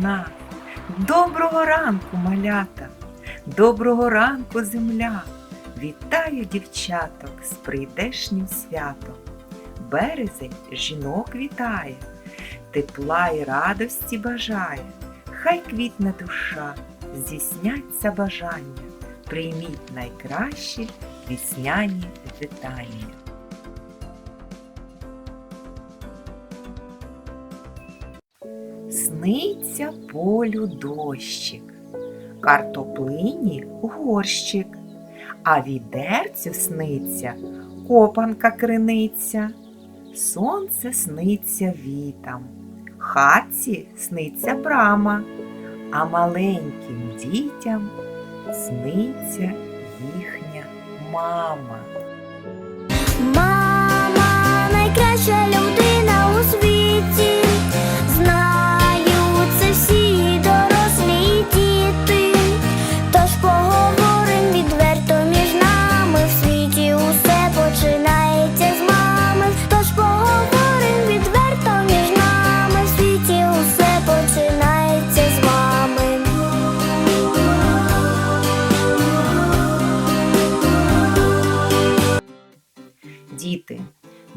Ранку, доброго ранку, малята, доброго ранку, земля. Вітаю дівчаток з прийдешнім святом. Березень жінок вітає, тепла і радості бажає. Хай квітне душа, здійсняться бажання, прийміть найкращі весняні вітання. Сниться полю дощик, картоплині горщик, а відерцю сниться копанка криниця, сонце сниться вітам, хатці сниться брама, а маленьким дітям сниться їхня мама. Мама найкраща людина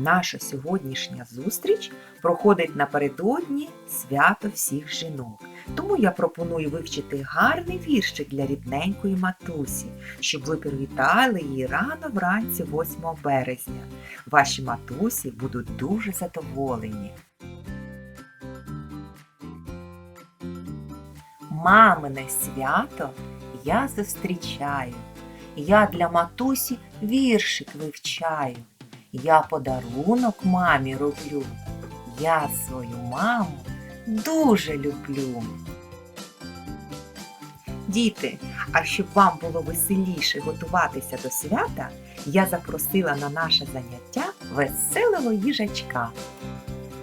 наша сьогоднішня зустріч проходить напередодні свято всіх жінок. Тому я пропоную вивчити гарний віршик для рідненької матусі, щоб ви привітали її рано вранці 8 березня. Ваші матусі будуть дуже задоволені. Мамине свято я зустрічаю. Я для матусі віршик вивчаю. Я подарунок мамі роблю. Я свою маму дуже люблю. Діти, а щоб вам було веселіше готуватися до свята, я запросила на наше заняття веселого їжачка.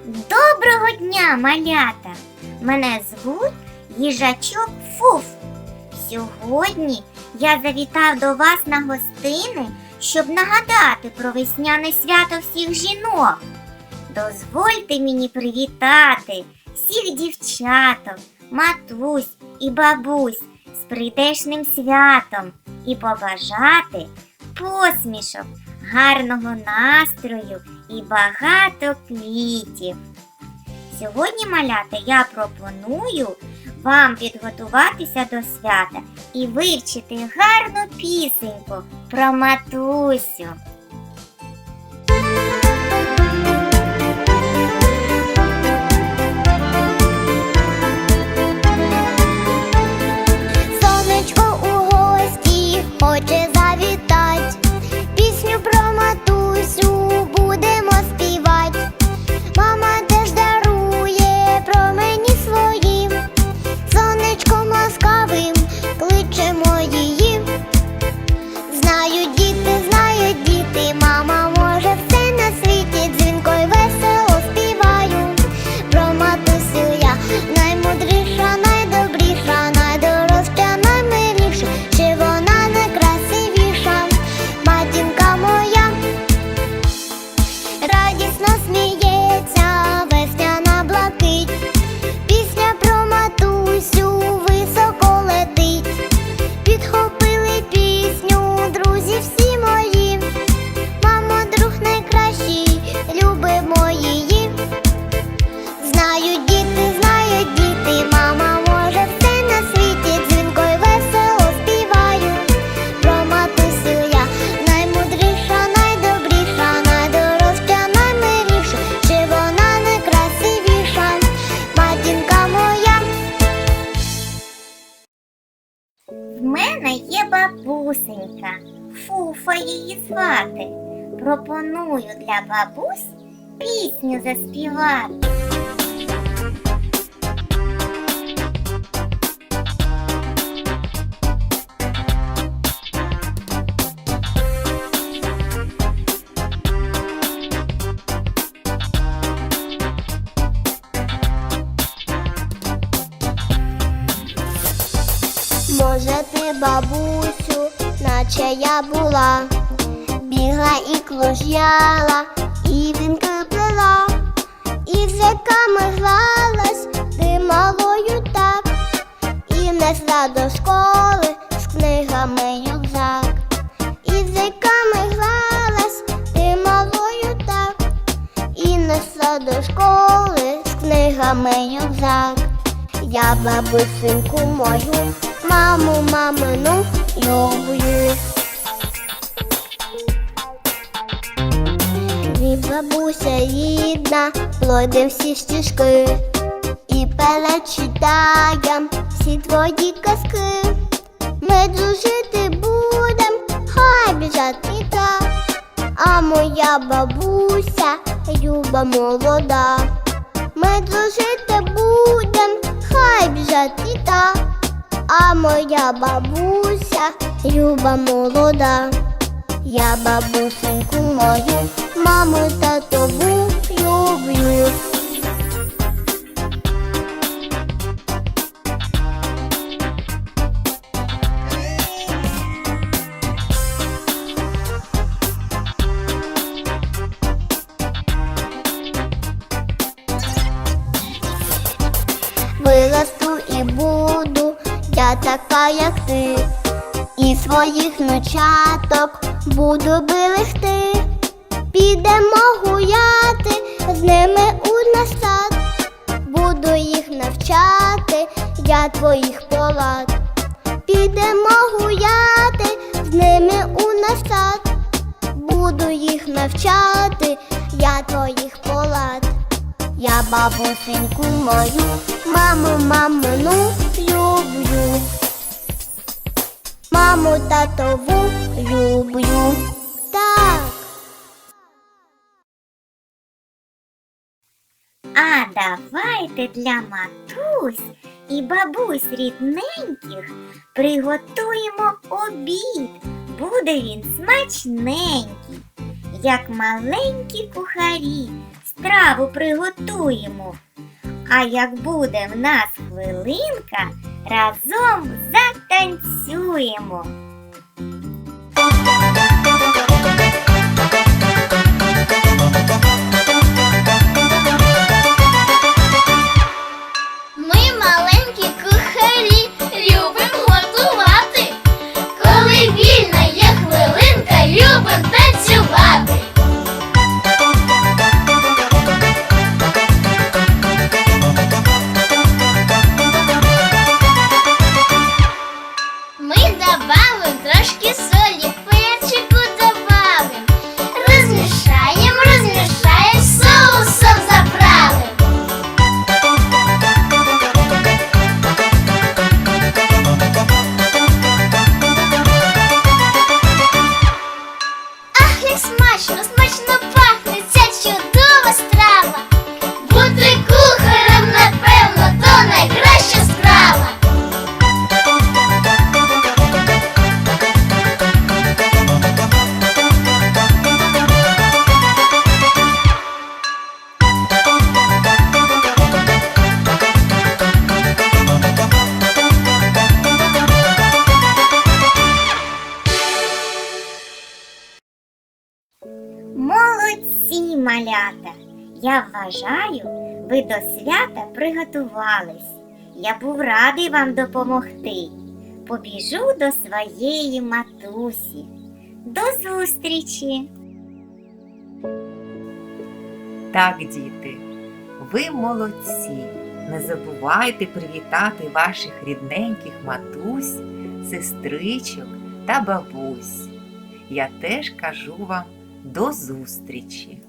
Доброго дня, малята! Мене звуть їжачок Фуф. Сьогодні я завітав до вас на гостини, щоб нагадати про весняне свято всіх жінок. Дозвольте мені привітати всіх дівчаток, матусь і бабусь з прийдешним святом і побажати посмішок, гарного настрою і багато квітів. Сьогодні, малята, я пропоную вам підготуватися до свята і вивчити гарну пісеньку про матусю. Мене є бабусенька, фуфа її звати. Пропоную для бабусь пісню заспівати. Я була, бігла і кружляла, і вінки плела, і з яками гралась, ти малою так, і несла до школи з книгами юкзак, і з яками гралась, ти малою так, і несла до школи з книгами юкзак. Я бабусинку мою, маму, мамину люблю. Бабуся рідна, пройде всі стежки і перечитаєм всі твої казки. Ми дружити будем, хай біжать літа, а моя бабуся люба молода. Ми дружити будем, хай біжать літа, а моя бабуся люба молода. Я бабусеньку мою, маму татову люблю. Виросту і буду я така, як ти, і своїх ночаток буду берегти. Підемо гуляти з ними у наш сад, буду їх навчати, я твоїх полад. Підемо гуляти з ними у наш сад, буду їх навчати, я твоїх полад. Я бабусеньку мою, маму, мамину люблю. Маму татову люблю. Так. А давайте для матусь і бабусь рідненьких приготуємо обід. Буде він смачненький, як маленькі кухарі. Страву приготуємо. А як буде в нас хвилинка, разом затанцюємо. Ми малята! Я вважаю, ви до свята приготувались. Я був радий вам допомогти. Побіжу до своєї матусі. До зустрічі! Так, діти, ви молодці. Не забувайте привітати ваших рідненьких матусь, сестричок та бабусь. Я теж кажу вам до зустрічі!